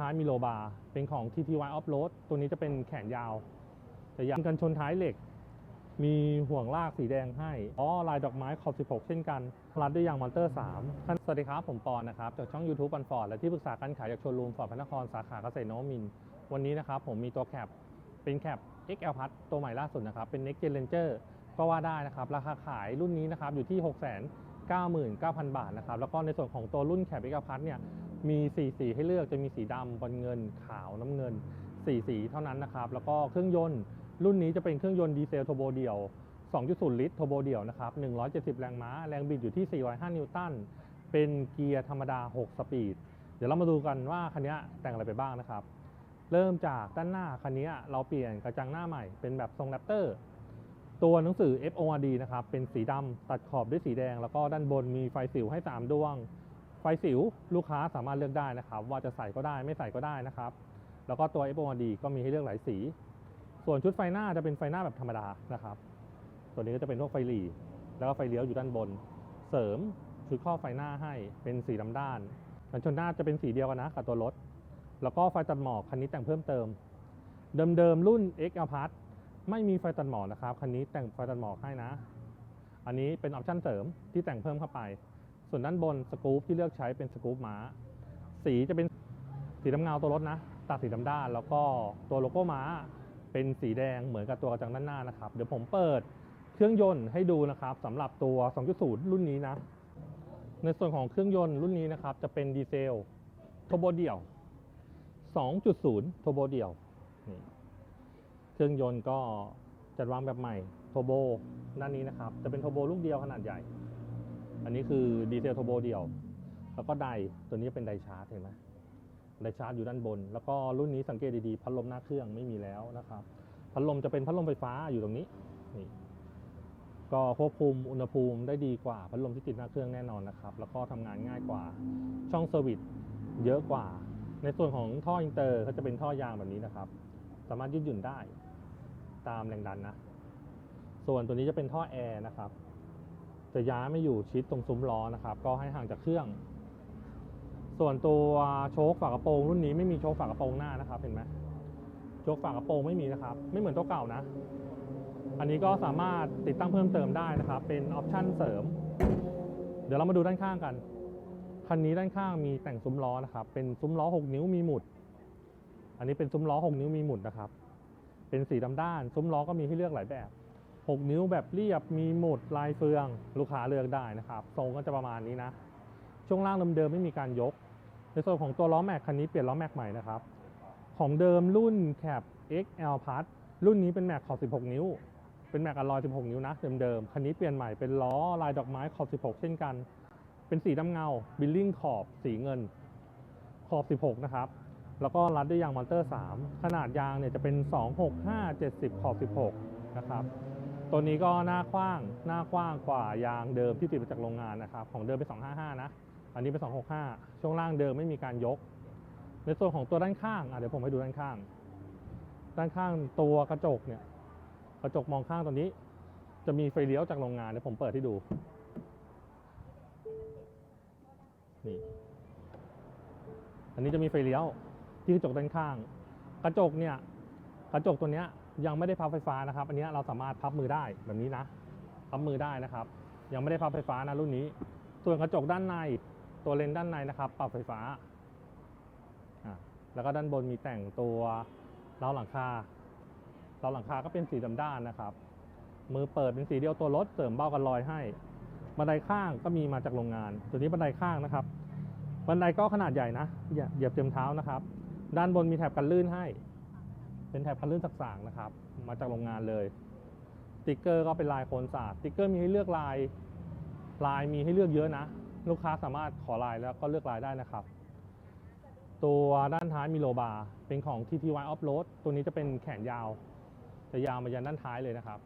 ท้ายมีโลบาร์เป็นของ TTY Off Road ตัวนี้จะเป็นแขนยาว จะยาวกันชนท้ายเหล็ก มีห่วงลากสีแดงให้อ๋อลายดอกไม้ขอบ 16 เช่นกันรัดด้วยยางมอนเตอร์3ท่านสวัสดีครับ ผมปอนนะครับ จากช่อง YouTube ปันฟอร์ดและที่ปรึกษาการขายจากโชว์รูมฟอร์ดพระนครสาขาเกษตรนวมิน วันนี้นะครับผมมีตัวแคปเป็นแคป XL Plus ตัวใหม่ล่าสุดนะครับเป็น Next Gen Ranger ก็ว่าได้นะครับ ราคาขายรุ่นนี้นะครับอยู่ที่ 699,000 บาทนะครับ แล้วก็ในส่วนของตัวรุ่นแคป XL Plus เนี่ย มี4สีให้เลือกจะมีสีดำบอลเงิน ขาวน้ำเงิน4สีเท่านั้นนะครับ แล้วก็เครื่องยนต์ รุ่นนี้จะเป็นเครื่องยนต์ดีเซลโทโบเดี่ยว 2.0 ลิตรโทโบเดี่ยวนะครับ 170 แรงม้า แรงบิดอยู่ที่ 405 นิวตัน เป็นเกียร์ธรรมดา 6 สปีด เดี๋ยวเรามาดูกันว่าคันนี้แต่งอะไรไปบ้างนะครับ เริ่มจากด้านหน้าคันนี้เราเปลี่ยนกระจังหน้าใหม่เป็นแบบทรงแรปเตอร์ ตัวหนังสือ FORD นะครับ เป็นสีดำตัดขอบด้วยสีแดง แล้วก็ด้านบนมีไฟสิวให้ 3 ดวง ไฟสิวลูกค้าสามารถเลือกได้นะครับ ว่าจะใส่ก็ได้ไม่ใส่ก็ได้นะครับ แล้วก็ตัว FORD ก็มีให้เลือกหลายสี ส่วนชุดไฟหน้าจะเป็นไฟหน้าแบบธรรมดานะครับ ตัวนี้ก็จะเป็นพวกไฟหลีแล้วก็ไฟเลี้ยวอยู่ด้านบน เสริมชุดข้อไฟหน้าให้เป็นสีดำด้านกันชนหน้าจะเป็นสีเดียวกันนะกับตัวรถ แล้วก็ไฟตัดหมอกคันนี้แต่งเพิ่มเติม เดิมๆรุ่น XL Plus ไม่มีไฟตัดหมอกนะครับคันนี้แต่งไฟตัดหมอกให้นะ อันนี้เป็นออปชั่นเสริมที่แต่งเพิ่มเข้าไป ส่วนด้านบนสกู๊ปที่เลือกใช้เป็นสกู๊ปม้า สีจะเป็นสีดำเงาตัวรถนะ ตัดสีดำด้าน แล้วก็ตัวโลโก้ม้าเป็นสีแดงเหมือนกับตัวกระจังด้านหน้านะครับ เดี๋ยวผมเปิดเครื่องยนต์ให้ดูนะครับสำหรับตัว 2.0 รุ่นนี้นะ ในส่วนของเครื่องยนต์รุ่นนี้นะครับ จะเป็นดีเซลโทโบเดี่ยว 2.0โทโบเดี่ยวนี่เครื่องยนต์ก็จัดวางแบบใหม่โทโบด้านนี้นะครับ จะเป็นโทโบลูกเดียวขนาดใหญ่ อันนี้คือดีเซลโทโบเดี่ยว แล้วก็ไดตัวนี้เป็นไดชาร์จเห็นไหมไดชาร์จอยู่ด้านบน แล้วก็รุ่นนี้สังเกตดีๆ พัดลมหน้าเครื่องไม่มีแล้วนะครับ พัดลมจะเป็นพัดลมไฟฟ้าอยู่ตรงนี้นี่ก็ควบคุมอุณหภูมิได้ดีกว่าพัดลมที่ติดหน้าเครื่องแน่นอนนะครับ แล้วก็ทำงานง่ายกว่า ช่องเซอร์วิสเยอะกว่า ในส่วนของท่ออินเตอร์ก็จะเป็นท่อยางแบบนี้นะครับ สามารถยืดหยุ่นได้ตามแรงดันนะ ส่วนตัวนี้จะเป็นท่อแอร์นะครับ จะย้ายไม่อยู่ชิดตรงซุ้มล้อนะครับ ก็ให้ห่างจากเครื่อง ส่วนตัวโชคฝากระโปรงรุ่นนี้ไม่มีโชคฝากระโปรงหน้านะครับ เห็นไหมโชคฝากระโปรงไม่มีนะครับ ไม่เหมือนตัวเก่านะ อันนี้ก็สามารถติดตั้งเพิ่มเติมได้นะครับ เป็นออปชั่นเสริม เดี๋ยวเรามาดูด้านข้างกันคันนี้ด้านข้างมีแต่งซุ้มล้อนะครับ เป็นซุ้มล้อ 6 นิ้วมีหมุด อันนี้เป็นซุ้มล้อ 6 นิ้วมีหมุดนะครับ เป็นสีดำด้าน ซุ้มล้อก็มีให้เลือกหลายแบบ 6 นิ้วแบบเรียบมีหมุดลายเฟืองลูกค้าเลือกได้นะครับทรงก็จะประมาณนี้นะ ช่วงล่างเดิมๆไม่มีการยก ในส่วนของตัวล้อแม็กคันนี้เปลี่ยนล้อแม็กใหม่นะครับ ของเดิมรุ่นแคป XL Plus รุ่นนี้เป็นแม็กขอบ16 นิ้ว เป็นแม็กอลลอย 16 นิ้วนะเดิมๆคันนี้เปลี่ยนใหม่เป็นล้อลายดอกไม้ขอบ 16 เช่นกัน เป็นสีดำเงาบิลลิ่งขอบสีเงิน ขอบ 16 นะครับแล้วก็รัดด้วยยางมอนเตอร์ 3 ขนาดยางเนี่ยจะเป็น 265 70 ขอบ 16 นะครับ ตัวนี้ก็หน้ากว้างหน้ากว้างกว่ายางเดิมที่ติดมาจากโรงงานนะครับ ของเดิมเป็น 255 นะ อันนี้เป็น 265 ช่วงล่างเดิมไม่มีการยก ในส่วนของตัวด้านข้างเดี๋ยวผมให้ดูด้านข้าง ด้านข้างตัวกระจกเนี่ยกระจกมองข้างตัวนี้ จะมีไฟเลี้ยวจากโรงงานเดี๋ยวผมเปิดให้ดูนี่อันนี้จะมีไฟเลี้ยวที่กระจกด้านข้าง กระจกเนี่ยกระจกตัวเนี้ย ยังไม่ได้พับไฟฟ้านะครับ อันนี้เราสามารถพับมือได้แบบนี้นะพับมือได้นะครับ ยังไม่ได้พับไฟฟ้านะรุ่นนี้ ส่วนกระจกด้านในตัวเลนส์ด้านในนะครับ ปรับไฟฟ้า แล้วก็ด้านบนมีแต่งตัวเล้าหลังคาเล้าหลังคาก็เป็นสีดำด้านนะครับ มือเปิดเป็นสีเดียวตัวรถเสริมเบ้ากันลอยให้ บันไดข้างก็มีมาจากโรงงาน ตัวนี้บันไดข้างนะครับ บันไดก็ขนาดใหญ่นะเหยียบเต็มเท้านะครับ ด้านบนมีแถบกันลื่นให้ เป็นแถบกันลื่นสักสางนะครับ มาจากโรงงานเลยสติ๊กเกอร์ก็เป็นลายโคนสาดสติ๊กเกอร์มีให้เลือกลายลายมีให้เลือกเยอะนะ ลูกค้าสามารถขอลายแล้วก็เลือกลายได้นะครับ ตัวด้านท้ายมีโลบาร์เป็นของ TTY Off Road ตัวนี้จะเป็นแขนยาว จะยาวมายันด้านท้ายเลยนะครับ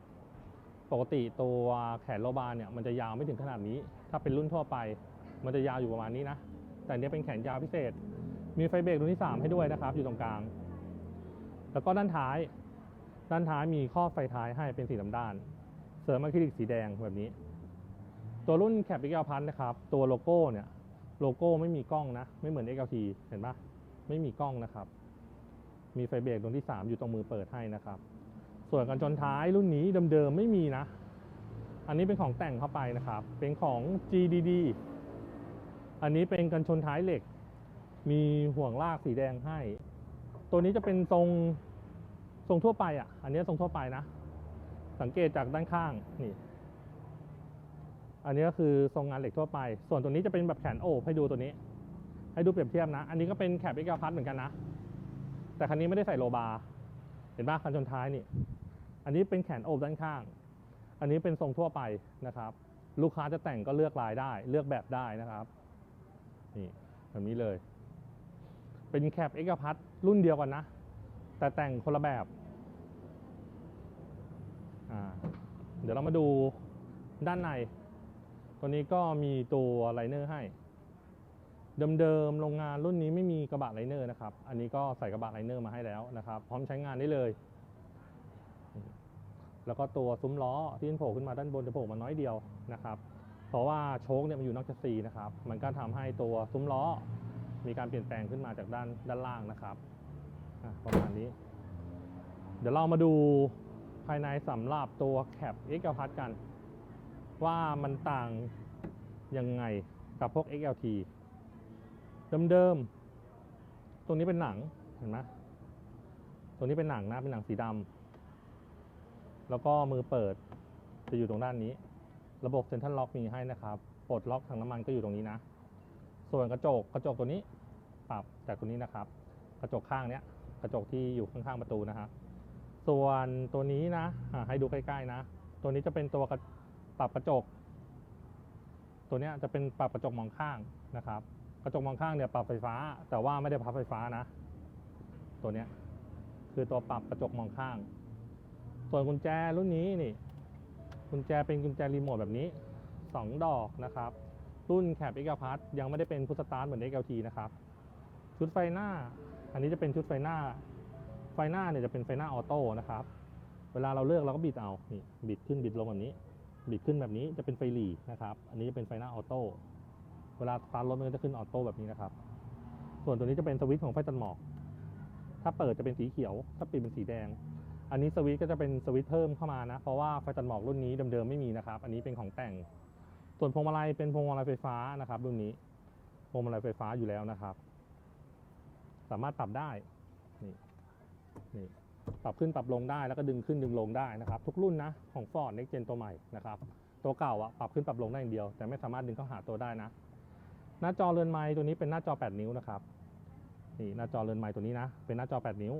ปกติตัวแขนโลบาร์เนี่ยมันจะยาวไม่ถึงขนาดนี้ ถ้าเป็นรุ่นทั่วไป มันจะยาวอยู่ประมาณนี้นะ แต่เนี้ยเป็นแขนยาวพิเศษ มีไฟเบรกรุ่นที่ 3 ให้ด้วยนะครับ อยู่ตรงกลาง แล้วก็ด้านท้าย ด้านท้ายมีข้อไฟท้ายให้เป็นสีดำด้าน เสริมอะคริลิกสีแดงแบบนี้ ตัวรุ่นแคป XL พันนะครับ ตัวโลโก้เนี่ย โลโก้ไม่มีกล้องนะ ไม่เหมือน XLT เห็นปะไม่มีกล้องนะครับ มีไฟเบรกดวงที่ 3 อยู่ตรงมือเปิดให้นะครับ ส่วนกันชนท้ายรุ่นนี้เดิมๆไม่มีนะ อันนี้เป็นของแต่งเข้าไปนะครับ เป็นของ GDD อันนี้เป็นกันชนท้ายเหล็ก มีห่วงลากสีแดงให้ ตัวนี้จะเป็นทรงทรงทั่วไปอะ อันนี้ทรงทั่วไปนะ สังเกตจากด้านข้างนี่ อันนี้ก็คือทรงงานเหล็กทั่วไป ส่วนตัวนี้จะเป็นแบบแขนโอบให้ดูตัวนี้ ให้ดูเปรียบเทียบนะ อันนี้ก็เป็นแคปเอ็กซ์พัทเหมือนกันนะ แต่คันนี้ไม่ได้ใส่โลบา เห็นป่ะคันชนท้ายนี่ อันนี้เป็นแขนโอบด้านข้าง อันนี้เป็นทรงทั่วไปนะครับ ลูกค้าจะแต่งก็เลือกลายได้ เลือกแบบได้นะครับ นี่แบบนี้เลย เป็นแคปเอกพัทรุ่นเดียวกันนะ แต่แต่งคนละแบบเดี๋ยวเรามาดูด้านใน ตัวนี้ก็มีตัวไลเนอร์ให้ เดิมๆโรงงานรุ่นนี้ไม่มีกระบะไลเนอร์นะครับ อันนี้ก็ใส่กระบะไลเนอร์มาให้แล้วนะครับ พร้อมใช้งานได้เลย แล้วก็ตัวซุ้มล้อที่โผล่ขึ้นมาด้านบนจะโผล่มาน้อยเดียวนะครับ เพราะว่าโชคเนี่ยมันอยู่นอกจากซีนะครับ มันก็ทำให้ตัวซุ้มล้อ มีการเปลี่ยนแปลงขึ้นมาจากด้านด้านล่างนะครับประมาณนี้ เดี๋ยวเรามาดูภายในสำหรับตัวแคป X กพัดกัน ว่ามันต่างยังไงกับพวก XLT เดิมๆ ตรงนี้เป็นหนังเห็นไหมตรงนี้เป็นหนังนะเป็นหนังสีดำแล้วก็มือเปิดจะอยู่ตรงด้านนี้ ระบบเซ็นทรัลล็อกมีให้นะครับ ปลดล็อกถังน้ำมันก็อยู่ตรงนี้นะ ส่วนกระจกกระจกตัวนี้ปรับจากตัวนี้นะครับ กระจกข้างเนี้ยกระจกที่อยู่ข้างๆประตูนะฮะส่วนตัวนี้นะให้ดูใกล้ๆนะ ตัวนี้จะเป็นตัวปรับกระจก ตัวเนี้ยจะเป็นปรับกระจกมองข้างนะครับ กระจกมองข้างเนี่ยปรับไฟฟ้า แต่ว่าไม่ได้พับไฟฟ้านะ ตัวเนี้ยคือตัวปรับกระจกมองข้าง ส่วนกุญแจรุ่นนี้นี่ กุญแจเป็นกุญแจรีโมทแบบนี้ 2 ดอกนะครับ รุ่นแคปเอกพัทยังไม่ได้เป็นพุทสตาร์ทเหมือน XLT นะครับ ชุดไฟหน้า อันนี้จะเป็นชุดไฟหน้า ไฟหน้าเนี่ยจะเป็นไฟหน้าออโต้นะครับ เวลาเราเลือกเราก็บิดเอา นี่บิดขึ้นบิดลงแบบนี้ บิดขึ้นแบบนี้จะเป็นไฟหลีนะครับ อันนี้จะเป็นไฟหน้าออโต้ เวลาสตาร์ทรถมันก็จะขึ้นออโต้แบบนี้นะครับ ส่วนตัวนี้จะเป็นสวิตช์ของไฟตัดหมอก ถ้าเปิดจะเป็นสีเขียว ถ้าปิดเป็นสีแดง อันนี้สวิตช์ก็จะเป็นสวิตช์เพิ่มเข้ามานะ เพราะว่าไฟตัดหมอกรุ่นนี้เดิมๆไม่มีนะครับ อันนี้เป็นของแต่ง ส่วนพวงมาลัยเป็นพวงมาลัยไฟฟ้านะครับรุ่นนี้พวงมาลัยไฟฟ้าอยู่แล้วนะครับ สามารถปรับได้นี่นี่ปรับขึ้นปรับลงได้แล้วก็ดึงขึ้นดึงลงได้นะครับ ทุกรุ่นนะของ Ford Next Gen ตัวใหม่นะครับตัวเก่าอะปรับขึ้นปรับลงได้อย่างเดียว แต่ไม่สามารถดึงเข้าหาตัวได้นะ หน้าจอเรือนไม้ตัวนี้เป็นหน้าจอ 8 นิ้วนะครับนี่หน้าจอเรือนไม้ตัวนี้นะ เป็นหน้าจอ 8 นิ้ว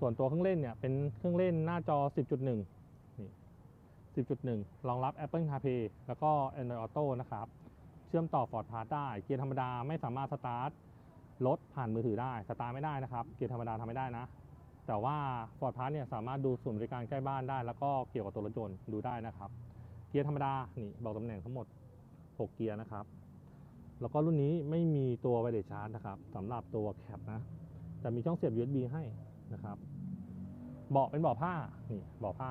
ส่วนตัวเครื่องเล่นเนี่ยเป็นเครื่องเล่นหน้าจอ 10.1 10.1 รองรับ Apple CarPlay แล้วก็ Android Auto นะครับ เชื่อมต่อ Ford Pass ได้ เกียร์ธรรมดาไม่สามารถสตาร์ทรถผ่านมือถือได้ สตาร์ทไม่ได้นะครับ เกียร์ธรรมดาทำไม่ได้นะ แต่ว่า Ford Pass เนี่ยสามารถดูศูนย์บริการใกล้บ้านได้ แล้วก็เกี่ยวกับตัวรถยนต์ดูได้นะครับ เกียร์ธรรมดา นี่บอกตำแหน่งทั้งหมด 6 เกียร์นะครับ แล้วก็รุ่นนี้ไม่มีตัวไวเลสชาร์จนะครับสำหรับตัวแคปนะ จะมีช่องเสียบ USB ให้นะครับ เบาะเป็นเบาะผ้า นี่ เบาะผ้า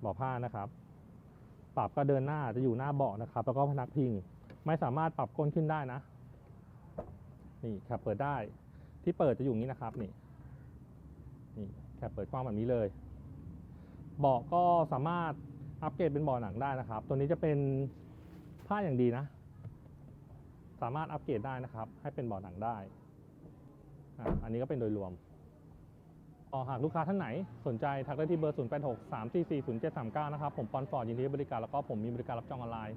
เบาะผ้านะครับ ปรับก็เดินหน้าจะอยู่หน้าเบาะนะครับ แล้วก็พนักพิง ไม่สามารถปรับก้นขึ้นได้นะ นี่แคปเปิดได้ ที่เปิดจะอยู่นี้นะครับ นี่ นี่แคปเปิดกว้างแบบนี้เลย เบาะก็สามารถอัปเกรดเป็นเบาะหนังได้นะครับ ตัวนี้จะเป็นผ้าอย่างดีนะ สามารถอัปเกรดได้นะครับ ให้เป็นเบาะหนังได้อะอันนี้ก็เป็นโดยรวม หากลูกค้าท่านไหนสนใจทักได้ที่เบอร์ 0 8 6 3 4 4 0 7 3 9 นะครับ ผมปอนฟอร์ดยินดีให้บริการแล้วก็ผมมีบริการรับจองออนไลน์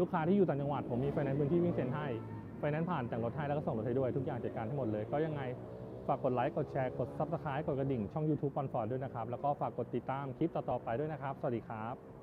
ลูกค้าที่อยู่ต่างจังหวัด ผมมีไฟแนนซ์พื้นที่วิ่งเซ็นให้ไฟแนนซ์ผ่านแต่งรถให้แล้วก็ส่งรถให้ด้วย ทุกอย่างจัดการให้หมดเลย ก็ยังไงฝากกดไลค์กดแชร์กดซับสไครต์กดกระดิ่งช่อง YouTube ปอนฟอร์ดด้วยนะครับแล้วก็ฝากกดติดตามคลิปต่อๆไปด้วยนะครับสวัสดีครับ